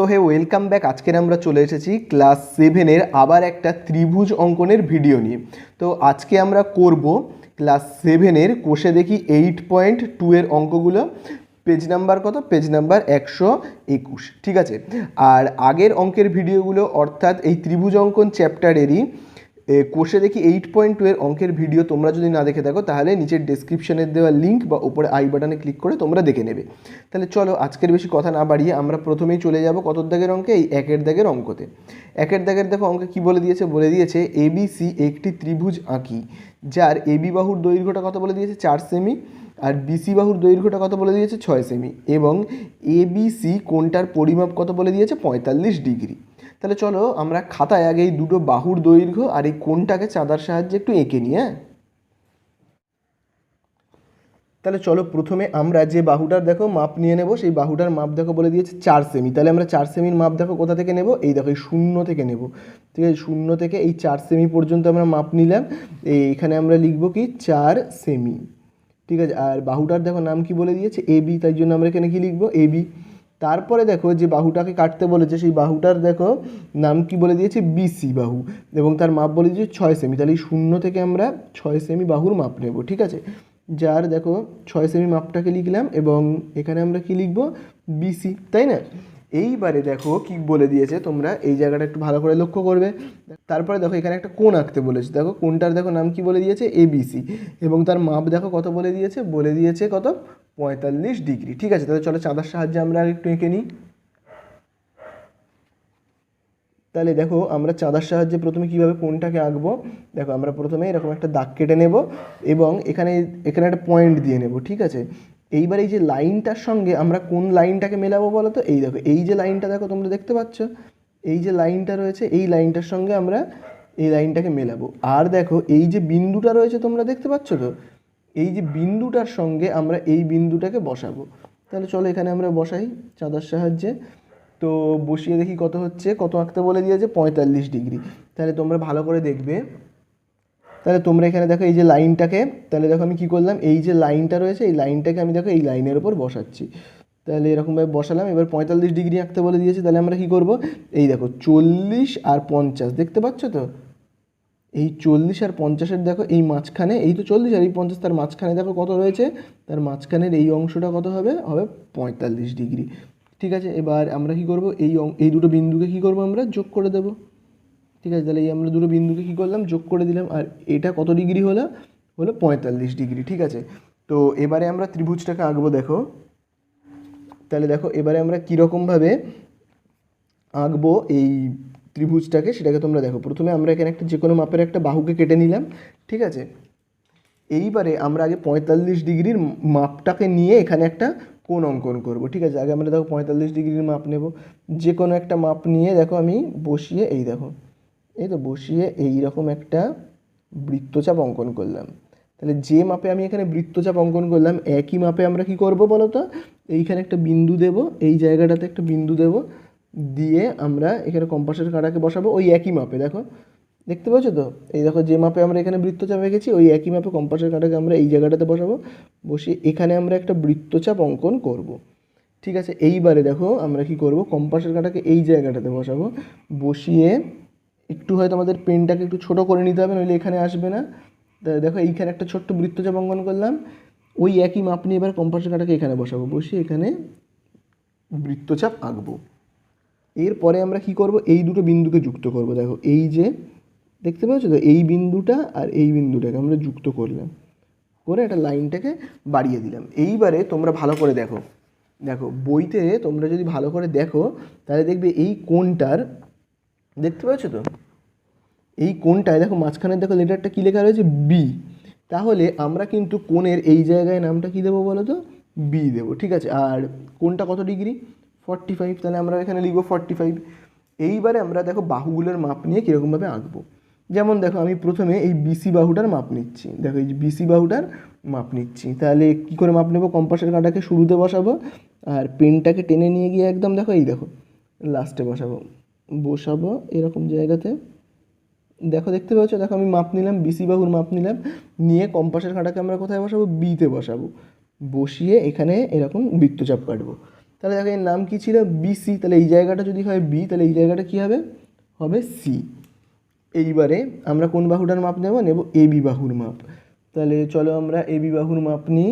So hey welcome back আজকের আমরা চলে এসেছি ক্লাস সেভেনের আবার একটা ত্রিভুজ অঙ্কনের ভিডিও নিয়ে। তো আজকে আমরা করব ক্লাস সেভেনের কোষে দেখি এইট পয়েন্ট টু এর অঙ্কগুলো। পেজ নাম্বার কত? পেজ নাম্বার একশো একুশ। ঠিক আছে? আর আগের অঙ্কের ভিডিওগুলো অর্থাৎ এই ত্রিভুজ অঙ্কন চ্যাপ্টারেরই কোষে দেখি এইট পয়েন্ট টু এর অঙ্কের ভিডিও তোমরা যদি না দেখে থাকো, তাহলে নিচের ডেসক্রিপশনের দেওয়া লিঙ্ক বা উপরে আই বাটনে ক্লিক করে তোমরা দেখে নেবে। তাহলে চলো, আজকের বেশি কথা না বাড়িয়ে আমরা প্রথমেই চলে যাব কত দাগের অঙ্কে? এই একের দাগের অঙ্কতে। একের দাগের দেখো, অঙ্কে কি বলে দিয়েছে? বলে দিয়েছে এবিসি একটি ত্রিভুজ আঁকি, যার এবি বাহুর দৈর্ঘ্যটা কত বলে দিয়েছে? চার সেমি আর বিসি বাহুর দৈর্ঘ্যটা কত বলে দিয়েছে? ছয় সেমি এবং এবিসি কোনটার পরিমাপ কত বলে দিয়েছে? পঁয়তাল্লিশ ডিগ্রি। তাহলে চলো আমরা খাতায় আগে এই দুটো বাহুর দৈর্ঘ্য আর এই কোনটাকে চাঁদার সাহায্যে একটু এঁকে নিই হ্যাঁ? তাহলে চলো প্রথমে আমরা যে বাহুটার দেখো মাপ নিয়ে নেব, সেই বাহুটার মাপ দেখো বলে দিয়েছে চার সেমি। তাহলে আমরা চার সেমির মাপ দেখো কোথা থেকে নেব? এই দেখো, এই শূন্য থেকে নেব। ঠিক আছে, শূন্য থেকে এই চার সেমি পর্যন্ত আমরা মাপ নিলাম। এই এখানে আমরা লিখব কি? চার সেমি। ঠিক আছে, আর বাহুটার দেখো নাম কি বলে দিয়েছে? এ বি, তাই জন্য আমরা এখানে কি লিখব? A B. তারপরে দেখো যে বাহুটাকে কাটতে বলেছে, সেই বাহুটার দেখো নাম কি বলে দিয়েছে? বিসি বাহু। এবং তার মাপ বলে দিয়েছে ছয় সেমি তাহলে শূন্য থেকে আমরা ছয় সেমি বাহুর মাপ নেব, ঠিক আছে? যার দেখো ছয় সেমি মাপটাকে লিখলাম এবং এখানে আমরা কি লিখব? বিসি তাই না? এইবারে দেখো কি বলে দিয়েছে তোমরা, এই জায়গাটা একটু ভালো করে লক্ষ্য করবে। তারপরে দেখো এখানে একটা কোণ আঁকতে বলেছে। দেখো কোনটার দেখো নাম কি বলে দিয়েছে? এবিসি এবং তার মাপ দেখো কত বলে দিয়েছে? বলে দিয়েছে কত? পঁয়তাল্লিশ ডিগ্রি। ঠিক আছে, তাহলে চলো চাঁদার সাহায্যে আমরা একটু এঁকে নিই। তাহলে দেখো, আমরা চাঁদার সাহায্যে প্রথমে কীভাবে কোনটাকে আঁকবো? দেখো, আমরা প্রথমে এরকম একটা দাগ কেটে নেব এবং এখানে এখানে একটা পয়েন্ট দিয়ে নেব। ঠিক আছে? এইবার এই যে লাইনটার সঙ্গে আমরা কোন লাইনটাকে মেলাবো বলো তো? এই দেখো, এই যে লাইনটা দেখো তোমরা দেখতে পাচ্ছ? এই যে লাইনটা রয়েছে, এই লাইনটার সঙ্গে আমরা এই লাইনটাকে মেলাবো। আর দেখো, এই যে বিন্দুটা রয়েছে তোমরা দেখতে পাচ্ছ তো? এই যে বিন্দুটার সঙ্গে আমরা এই বিন্দুটাকে বসাবো। তাহলে চলো এখানে আমরা বসাই চাঁদার সাহায্যে। তো বসিয়ে দেখি কত হচ্ছে, কত আঁকতে বলে দিয়েছে? পঁয়তাল্লিশ ডিগ্রি। তাহলে তোমরা ভালো করে দেখবে। তাহলে তোমরা এখানে দেখো এই যে লাইনটাকে, তাহলে দেখো আমি কী করলাম? এই যে লাইনটা রয়েছে, এই লাইনটাকে আমি দেখো এই লাইনের ওপর বসাচ্ছি। তাহলে এরকমভাবে বসালাম। এবার পঁয়তাল্লিশ ডিগ্রি আঁকতে বলে দিয়েছে, তাহলে আমরা কী করব? এই দেখো, চল্লিশ আর পঞ্চাশ, দেখতে পাচ্ছ তো? এই চল্লিশ আর পঞ্চাশের দেখো এই মাঝখানে, এই তো চল্লিশ আর এই পঞ্চাশ, তার মাঝখানে দেখো কত রয়েছে? তার মাঝখানের এই অংশটা কত হবে? হবে পঁয়তাল্লিশ ডিগ্রি। ঠিক আছে, এবার আমরা কি করব? এই এই দুটো বিন্দুকে কি করব আমরা? যোগ করে দেব। ঠিক আছে, তাহলে এই আমরা দুটো বিন্দুকে কী করলাম? যোগ করে দিলাম, আর এটা কত ডিগ্রি হলো? হলো পঁয়তাল্লিশ ডিগ্রি, ঠিক আছে? তো এবারে আমরা ত্রিভুজটাকে আঁকবো, দেখো। তাহলে দেখো, এবারে আমরা কীরকমভাবে আঁকবো এই ত্রিভুজটাকে, সেটাকে তোমরা দেখো। প্রথমে আমরা এখানে একটা যে কোনো মাপের একটা বাহুকে কেটে নিলাম, ঠিক আছে? এইবারে আমরা আগে পঁয়তাল্লিশ ডিগ্রির মাপটাকে নিয়ে এখানে একটা কোন অঙ্কন করব, ঠিক আছে? আগে আমরা দেখো পঁয়তাল্লিশ ডিগ্রির মাপ নেব। যে কোনো একটা মাপ নিয়ে দেখো আমি বসিয়ে, এই দেখো। এই তো বসিয়ে এই রকম একটা বৃত্তচাপ অঙ্কন করলাম। তাহলে যে মাপে আমি এখানে বৃত্তচাপ অঙ্কন করলাম, একই মাপে আমরা কি করব বলো তো এইখানে একটা বিন্দু দেব, এই জায়গাটাতে একটা বিন্দু দেব, দিয়ে আমরা এখানে কম্পাসের কাঁটাকে বসাবো ওই একই মাপে, দেখো? দেখতে পাচ্ছ তো? এই দেখো, যে মাপে আমরা এখানে বৃত্তচাপ এঁকেছি ওই একই মাপে কম্পাসের কাঁটাকে আমরা এই জায়গাটাতে বসাবো, বসিয়ে এখানে আমরা একটা বৃত্তচাপ অঙ্কন করব। ঠিক আছে? এইবারে দেখো আমরা কি করব? কম্পাসের কাঁটাকে এই জায়গাটাতে বসাবো, বসিয়ে একটু হয়তো আমাদের পেনটাকে একটু ছোট করে নিতে হবে, নইলে এখানে আসবে না। দেখো, এইখানে একটা ছোট্ট বৃত্তচাপ অঙ্কন করলাম, ওই একই মাপ নিয়ে এবার কম্পাসের কাটাকে এখানে বসাবো। বসিয়ে এখানে বৃত্তচাপ আঁকবো। এরপরে আমরা কি করব? এই দুটো বিন্দুকে যুক্ত করব। দেখো, এই যে, দেখতে পাচ্ছ তো? এই বিন্দুটা আর এই বিন্দুটাকে আমরা যুক্ত করলাম। করে একটা লাইনটাকে বাড়িয়ে দিলাম। এইবারে তোমরা ভালো করে দেখো। দেখো, বইতে তোমরা যদি ভালো করে দেখো, তাহলে দেখবে এই কোণটার দেখতে পাচ্ছ তো? এই কোণটায় দেখো, মাঝখানে দেখো লেটারটা কী লেখা রয়েছে? বি তাহলে আমরা কিন্তু কোণের এই জায়গায় নামটা কী দেবো বলো তো? বি দেবো, ঠিক আছে? আর কোণটা কত ডিগ্রি ফর্টি ফাইভ তাহলে আমরা এখানে লিখব ফর্টি ফাইভ এইবারে আমরা দেখো বাহুগুলোর মাপ নিয়ে কীরকমভাবে আঁকবো। যেমন দেখো, আমি প্রথমে এই বিসি বাহুটার মাপ নিচ্ছি। দেখো, এই বিসি বাহুটার মাপ নিচ্ছি। তাহলে কী করে মাপ নেব? কম্পাসের কাঁটাকে শুরুতে বসাবো, আর পেনটাকে টেনে নিয়ে গিয়ে একদম দেখো, এই দেখো লাস্টে বসাবো। বসাবো এরকম জায়গাতে। দেখো, দেখতে পাচ্ছ? দেখো, আমি মাপ নিলাম বিসি বাহুর মাপ নিলাম, নিয়ে কম্পাসের কাঁটাকে আমরা কোথায় বসাবো? বিতে বসাবো। বসিয়ে এখানে এরকম বৃত্তচাপ কাটবো। তাহলে দেখো, এর নাম কি ছিল? বিসি তাহলে এই জায়গাটা যদি হয় বি তাহলে এই জায়গাটা কি হবে? হবে সি এইবারে আমরা কোন বাহুটার মাপ নেব? নেব এ বি বাহুর মাপ। তাহলে চলো আমরা এ বি বাহুর মাপ নিই,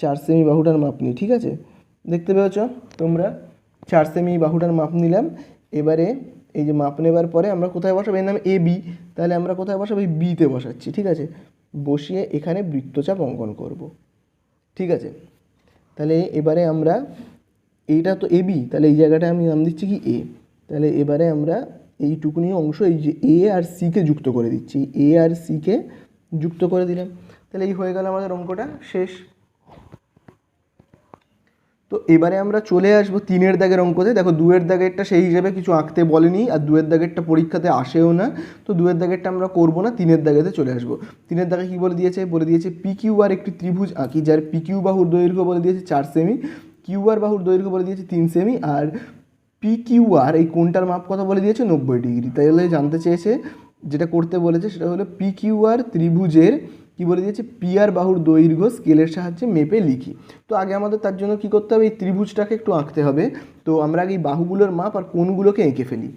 চার সেমি বাহুটার মাপ নিই, ঠিক আছে? দেখতে পেয়েছ? তোমরা চার সেমি বাহুটার মাপ নিলাম এবারে এই যে মাপ নেবার পরে আমরা কোথায় বসাবো? এর নাম এ বি। তাহলে আমরা কোথায় বসাবো? এই বিতে বসাচ্ছি, ঠিক আছে? বসিয়ে এখানে বৃত্তচাপ অঙ্কন করব, ঠিক আছে? তাহলে এবারে আমরা এইটা তো এ বি, তাহলে এই জায়গাটায় আমি নাম দিচ্ছি কি এ? তাহলে এবারে আমরা এইটুকুনি অংশ, এই যে এ আর সিকে যুক্ত করে দিচ্ছি। এ আর সিকে যুক্ত করে দিলাম। তাহলে এই হয়ে গেল আমাদের অঙ্কটা, শেষ। তো এবারে আমরা চলে আসব তিনের দাগের অঙ্কতে। দেখো দুয়ের দাগেরটা সেই হিসেবে কিছু আঁকতে বলেনি, আর দুয়ের দাগেরটা পরীক্ষাতে আসেও না। তো দুয়ের দাগেরটা আমরা করব না, তিনের দাগেতে চলে আসব। তিনের দাগে কী বলে দিয়েছে? বলে দিয়েছে পি কিউ আর একটি ত্রিভুজ আঁকি, যার পি কিউ বাহুর দৈর্ঘ্য বলে দিয়েছে চার সেমি কিউ আর বাহুর দৈর্ঘ্য বলে দিয়েছে তিন সেমি আর পি কিউ আর এই কোনটার মাপ কথা বলে দিয়েছে? নব্বই ডিগ্রি। তাহলে জানতে চেয়েছে, যেটা করতে বলেছে সেটা হলো পি কিউ আর ত্রিভুজের কি বলে দিয়েছে? পি আর বাহুর দৈর্ঘ্য স্কেলের সাহায্যে মেপে লিখি। তো আগে আমাদের তার জন্য কি করতে হবে? এই ত্রিভুজটাকে একটু আঁকতে হবে। তো আমরা আগে এই বাহুগুলোর মাপ আর কোনগুলোকে এঁকে ফেলি।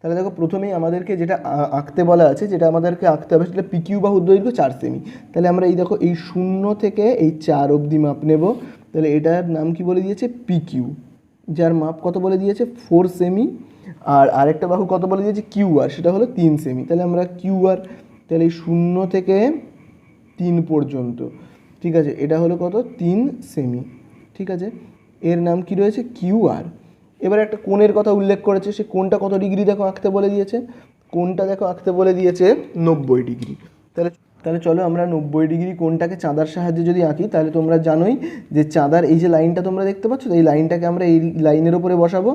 তাহলে দেখো, প্রথমেই আমাদেরকে যেটা আঁকতে বলা আছে, যেটা আমাদেরকে আঁকতে হবে সেটা পিকিউ বাহুর দৈর্ঘ্য চার সেমি। তাহলে আমরা এই দেখো, এই শূন্য থেকে এই চার অবধি মাপ নেব। তাহলে এটার নাম কি বলে দিয়েছে? পিকিউ যার মাপ কত বলে দিয়েছে? Four semi. আর আরেকটা বাহু কত বলে দিয়েছে? কিউ আর সেটা হলো তিন সেমি। তাহলে আমরা কিউ আর তাহলে এই শূন্য থেকে তিন পর্যন্ত, ঠিক আছে? এটা হলো কত? তিন সেমি ঠিক আছে? এর নাম কি রয়েছে? Q R. এবার একটা কোণের কথা উল্লেখ করেছে, সে কোনটা কত ডিগ্রি দেখো? আঁকতে বলে দিয়েছে। কোনটা দেখো, আঁকতে বলে দিয়েছে নব্বই ডিগ্রি। তাহলে তাহলে চলো আমরা নব্বই ডিগ্রি কোনটাকে চাঁদার সাহায্যে যদি আঁকি, তাহলে তোমরা জানোই যে চাঁদার এই যে লাইনটা তোমরা দেখতে পাচ্ছ, এই লাইনটাকে আমরা এই লাইনের ওপরে বসাবো,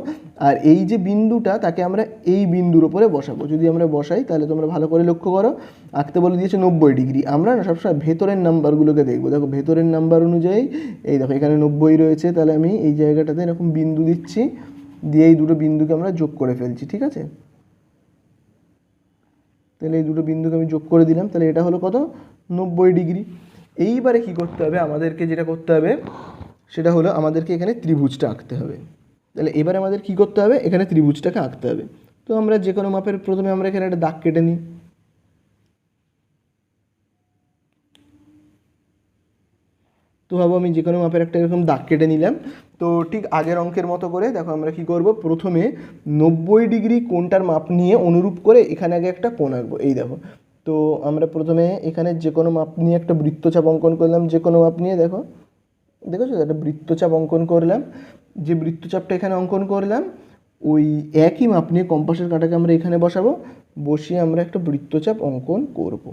আর এই যে বিন্দুটা তাকে আমরা এই বিন্দুর ওপরে বসাবো। যদি আমরা বসাই, তাহলে তোমরা ভালো করে লক্ষ্য করো, আঁকতে বলে দিয়েছে নব্বই ডিগ্রি। আমরা না সবসময় ভেতরের নাম্বারগুলোকে দেখব। দেখো, ভেতরের নাম্বার অনুযায়ী, এই দেখো, এখানে নব্বই রয়েছে, তাহলে আমি এই জায়গাটাতে এরকম বিন্দু দিচ্ছি, দিয়ে এই দুটো বিন্দুকে আমরা যোগ করে ফেলছি, ঠিক আছে? তাহলে এই দুটো বিন্দুকে আমি যোগ করে দিলাম, তাহলে এটা হলো কত? নব্বই ডিগ্রি। এইবারে কি করতে হবে? আমাদেরকে যেটা করতে হবে, সেটা হলো আমাদেরকে এখানে ত্রিভুজটা আঁকতে হবে। তাহলে এবারে আমাদের কি করতে হবে? এখানে ত্রিভুজটাকে আঁকতে হবে। তো আমরা যে কোনো মাপের প্রথমে আমরা এখানে একটা দাগ কেটে নিই। তো ভাবো আমি যে কোনো মাপের একটা এরকম দাগ কেটে নিলাম। তো ঠিক আগের অঙ্কের মতো করে দেখো আমরা কি করব? প্রথমে নব্বই ডিগ্রি কোনটার মাপ নিয়ে অনুরূপ করে এখানে আগে একটা কোণ আঁকবো। এই দেখো। তো আমরা প্রথমে এখানে যে কোনো মাপ নিয়ে একটা বৃত্তচাপ অঙ্কন করলাম যে কোনো মাপ নিয়ে দেখো। দেখেছ? একটা বৃত্তচাপ অঙ্কন করলাম। যে বৃত্তচাপটা এখানে অঙ্কন করলাম, ওই একই মাপ নিয়ে কম্পাসের কাঁটাকে আমরা এখানে বসাবো। বসিয়ে আমরা একটা বৃত্তচাপ অঙ্কন করব।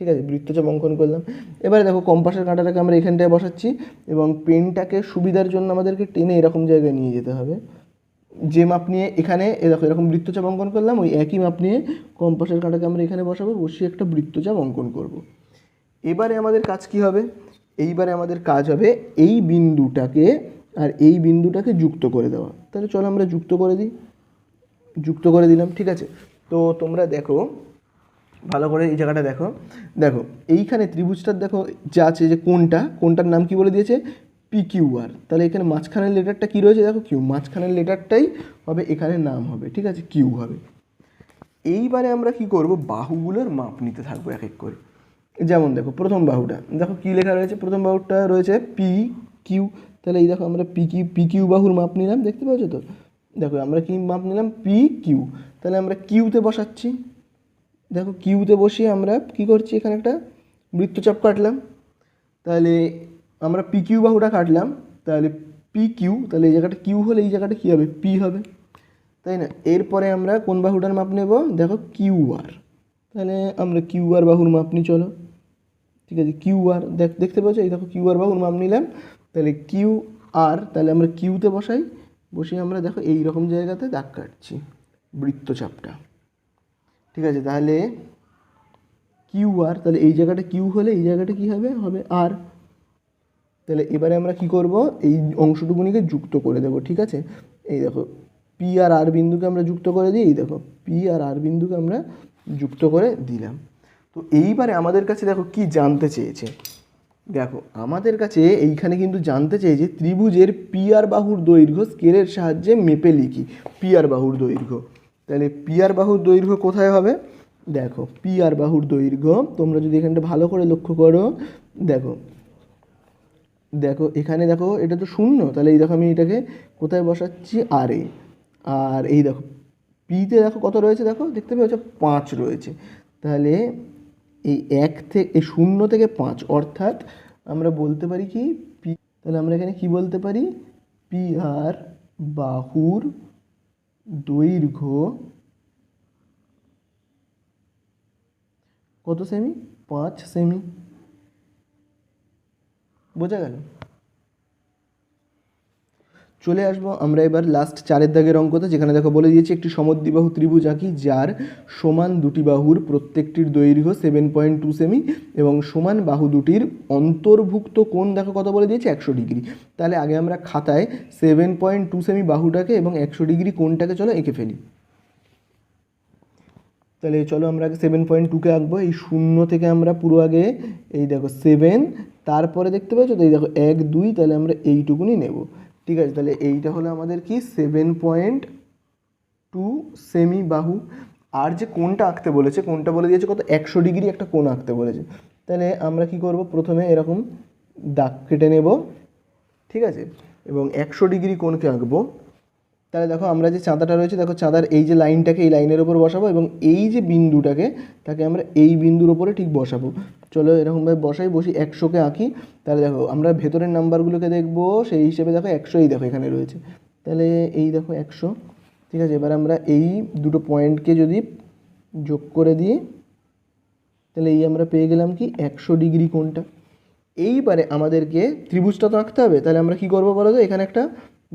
ঠিক আছে, বৃত্তচাপ অঙ্কন করলাম। এবারে দেখো কম্পাসের কাঁটাটাকে আমরা এখানটায় বসাচ্ছি এবং পেনটাকে সুবিধার জন্য আমাদেরকে টেনে এরকম জায়গায় নিয়ে যেতে হবে। যে মাপ নিয়ে এখানে দেখো, এরকম বৃত্তচাপ অঙ্কন করলাম, ওই একই মাপ নিয়ে কম্পাসের কাঁটাকে আমরা এখানে বসাবো, বসিয়ে একটা বৃত্তচাপ অঙ্কন করব। এবারে আমাদের কাজ কি হবে? এইবারে আমাদের কাজ হবে এই বিন্দুটাকে আর এই বিন্দুটাকে যুক্ত করে দেওয়া। তাহলে চলো আমরা যুক্ত করে দিই। যুক্ত করে দিলাম, ঠিক আছে? তো তোমরা দেখো ভালো করে এই জায়গাটা দেখো। দেখো, এইখানে ত্রিভুজটার দেখো যা আছে যে কোনটা কোনটার নাম কি বলে দিয়েছে? পি কিউ আর তাহলে এখানে মাঝখানের লেটারটা কী রয়েছে দেখো? কিউ। মাঝখানের লেটারটাই হবে, এখানে নাম হবে, ঠিক আছে? কিউ হবে। এইবারে আমরা কি করব? বাহুগুলোর মাপ নিতে থাকব এক এক করে। যেমন দেখো, প্রথম বাহুটা। দেখো কী লেখা রয়েছে? প্রথম বাহুটা রয়েছে পি কিউ। তাহলে এই দেখো আমরা পি কিউ পি কিউ বাহুর মাপ নিলাম, দেখতে পাচ্ছ তো? দেখো, আমরা কি মাপ নিলাম? P Q. তাহলে আমরা কিউতে বসাচ্ছি। দেখো কিউতে বসিয়ে আমরা কি করছি? এখানে একটা বৃত্তচাপ কাটলাম। তাহলে আমরা পি কিউ বাহুটা কাটলাম। তাহলে পি কিউ তাহলে এই জায়গাটা কিউ হলে এই জায়গাটা কী হবে? পি হবে। তাই না? এরপরে আমরা কোন বাহুটার মাপ নেব? দেখো কিউ আর তাহলে আমরা কিউ আর বাহুর মাপ নিই, চলো। ঠিক আছে কিউ আর দেখ, দেখতে পাচ্ছ? এই দেখো কিউ আর বাহুর মাপ নিলাম। তাহলে কিউ আর তাহলে আমরা কিউতে বসাই। বসিয়ে আমরা দেখো এই রকম জায়গাতে দাগ কাটছি বৃত্তচাপটা। ঠিক আছে, তাহলে কিউ আর তাহলে এই জায়গাটা কিউ হলে এই জায়গাটা কি হবে? হবে আর তাহলে এবারে আমরা কি করব? এই অংশটুকুনিকে যুক্ত করে দেবো, ঠিক আছে? এই দেখো পি আর আর বিন্দুকে আমরা যুক্ত করে দিই, এই দেখো পি আর আর বিন্দুকে আমরা যুক্ত করে দিলাম। তো এইবারে আমাদের কাছে দেখো কি জানতে চেয়েছে। দেখো, আমাদের কাছে এইখানে কিন্তু জানতে যে ত্রিভুজের পি আর বাহুর দৈর্ঘ্য স্কেলের সাহায্যে মেপে লিখি পি আর বাহুর দৈর্ঘ্য। তাহলে পি আর বাহুর দৈর্ঘ্য কোথায় হবে? দেখো পি আর বাহুর দৈর্ঘ্য, তোমরা যদি এখানটা ভালো করে লক্ষ্য করো, দেখো দেখো, এখানে দেখো, এটা তো শূন্য, তাহলে এই দেখো আমি এটাকে কোথায় বসাচ্ছি? আর এ, আর এই দেখো, পিতে দেখো কত রয়েছে দেখো? দেখতে পেয়েছ? পাঁচ রয়েছে। তাহলে এই এক থেকে এই শূন্য থেকে পাঁচ, অর্থাৎ আমরা বলতে পারি কি? পি, তাহলে আমরা এখানে কি বলতে পারি? পি আর বাহুর দৈর্ঘ্য কত সেমি পাঁচ সেমি বোঝা গেল? চলে আসব। আমরা এবার লাস্ট চারের দাগের অঙ্কতে, যেখানে দেখো বলে দিয়েছি একটি সমদ্বিবাহু ত্রিভুজ আঁকি, যার সমান দুটি বাহুর প্রত্যেকটির দৈর্ঘ্য সেভেন পয়েন্ট টু সেমি এবং সমান বাহু দুটির অন্তর্ভুক্ত কোণ দেখো কত বলে দিয়েছে? একশো ডিগ্রি। তাহলে আগে আমরা খাতায় সেভেন পয়েন্ট টু সেমি বাহুটাকে এবং একশো ডিগ্রি কোণটাকে চলো এঁকে ফেলি। তাহলে চলো আমরা আগে সেভেন পয়েন্ট টুকে আঁকবো। এই শূন্য থেকে আমরা পুরো আগে এই দেখো সেভেন তারপরে দেখতে পাচ্ছ? তো এই দেখো এক, দুই, তাহলে আমরা এইটুকুনি নেব। ঠিক আছে, তাহলে এইটা হলো আমাদের কি? সেভেন পয়েন্ট টু সেমি বাহু আর যে কোনটা আঁকতে বলেছে, কোনটা বলে দিয়েছে কত? একশো ডিগ্রি একটা কোণ আঁকতে বলেছে। তাহলে আমরা কি করব? প্রথমে এরকম দাগ কেটে নেব, ঠিক আছে? এবং একশো ডিগ্রি কোণকে আঁকবো। তাহলে দেখো আমরা যে চাঁদাটা রয়েছে, দেখো চাঁদার এই যে লাইনটাকে এই লাইনের ওপর বসাবো এবং এই যে বিন্দুটাকে তাকে আমরা এই বিন্দুর ওপরে ঠিক বসাবো। চলো এরকমভাবে বসাই, বসি একশোকে আঁকি। তাহলে দেখো আমরা ভেতরের নাম্বারগুলোকে দেখব, সেই হিসেবে দেখো একশো এই দেখো এখানে রয়েছে। তাহলে এই দেখো একশো, ঠিক আছে? এবার আমরা এই দুটো পয়েন্টকে যদি যোগ করে দিই তাহলে এই আমরা পেয়ে গেলাম কি? একশো ডিগ্রি কোনটা এইবারে আমাদেরকে ত্রিভুজটা তো আঁকতে হবে, তাহলে আমরা কি করব বলো তো? এখানে একটা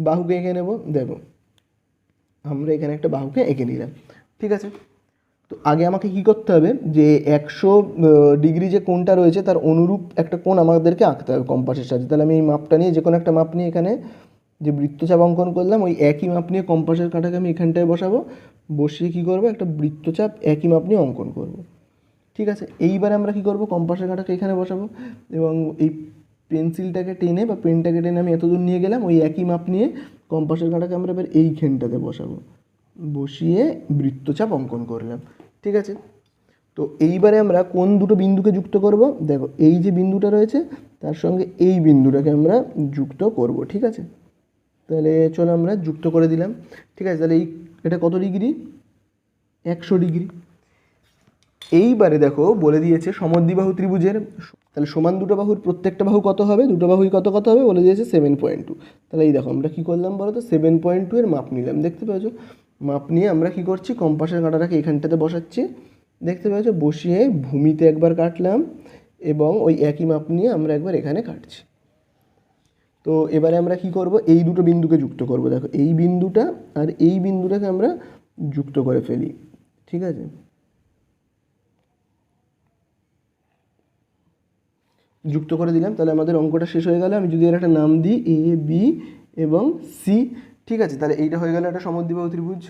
বাহুকে এঁকে নেব। দেখো আমরা এখানে একটা বাহুকে এঁকে নিলাম, ঠিক আছে? তো আগে আমাকে কি করতে হবে যে একশো ডিগ্রি যে কোণটা রয়েছে তার অনুরূপ একটা কোণ আমাদেরকে আঁকতে হবে, কম্পাসের সাহায্যে। তাহলে আমি এই মাপটা নিয়ে যে কোনো একটা মাপ নিয়ে এখানে যে বৃত্তচাপ অঙ্কন করলাম, ওই একই মাপ নিয়ে কম্পাসের কাঁটাকে আমি এখানটায় বসাবো। বসিয়ে কী করব? একটা বৃত্তচাপ একই মাপ নিয়ে অঙ্কন করব। ঠিক আছে? এইবারে আমরা কি করব? কম্পাসের কাঁটাকে এখানে বসাবো এবং এই পেন্সিলটাকে টেনে বা পেনটাকে টেনে আমি এতদূর নিয়ে গেলাম, ওই একই মাপ নিয়ে কম্পাসের কাঁটাকে আমরা এবার এইখানটাতে বসাবো। বসিয়ে বৃত্তচাপ অঙ্কন করলাম। ঠিক আছে? তো এইবারে আমরা কোন দুটো বিন্দুকে যুক্ত করব? দেখো, এই যে বিন্দুটা রয়েছে, তার সঙ্গে এই বিন্দুটাকে আমরা যুক্ত করব, ঠিক আছে? তাহলে চলো আমরা যুক্ত করে দিলাম। ঠিক আছে, তাহলে এই এটা কত ডিগ্রি? একশো ডিগ্রি। এইবারে দেখো বলে দিয়েছে সমদ্বিবাহু ত্রিভুজের, তাহলে সমান দুটো বাহুর প্রত্যেকটা বাহু কত হবে? দুটো বাহুই কত কত হবে? বলে দিয়েছে সেভেন পয়েন্ট টু তাহলে এই দেখো, আমরা কী করলাম বলো তো সেভেন পয়েন্ট টু এর মাপ নিলাম, দেখতে পেয়েছ? মাপ নিয়ে আমরা কী করছি? কম্পাসের কাঁটাটাকে এখানটাতে বসাচ্ছি। দেখতে পেয়েছ? বসিয়ে ভূমিতে একবার কাটলাম এবং ওই একই মাপ নিয়ে আমরা একবার এখানে কাটছি। তো এবারে আমরা কি করব? এই দুটো বিন্দুকে যুক্ত করব। দেখো, এই বিন্দুটা আর এই বিন্দুটাকে আমরা যুক্ত করে ফেলি। ঠিক আছে? যুক্ত করে দিলাম, তাহলে আমাদের অঙ্কটা শেষ হয়ে গেল। আমি যদি এর একটা নাম দিই এ বি এবং সি ঠিক আছে? তাহলে এইটা হয়ে গেল একটা সমদ্বিবাহু ত্রিভুজ।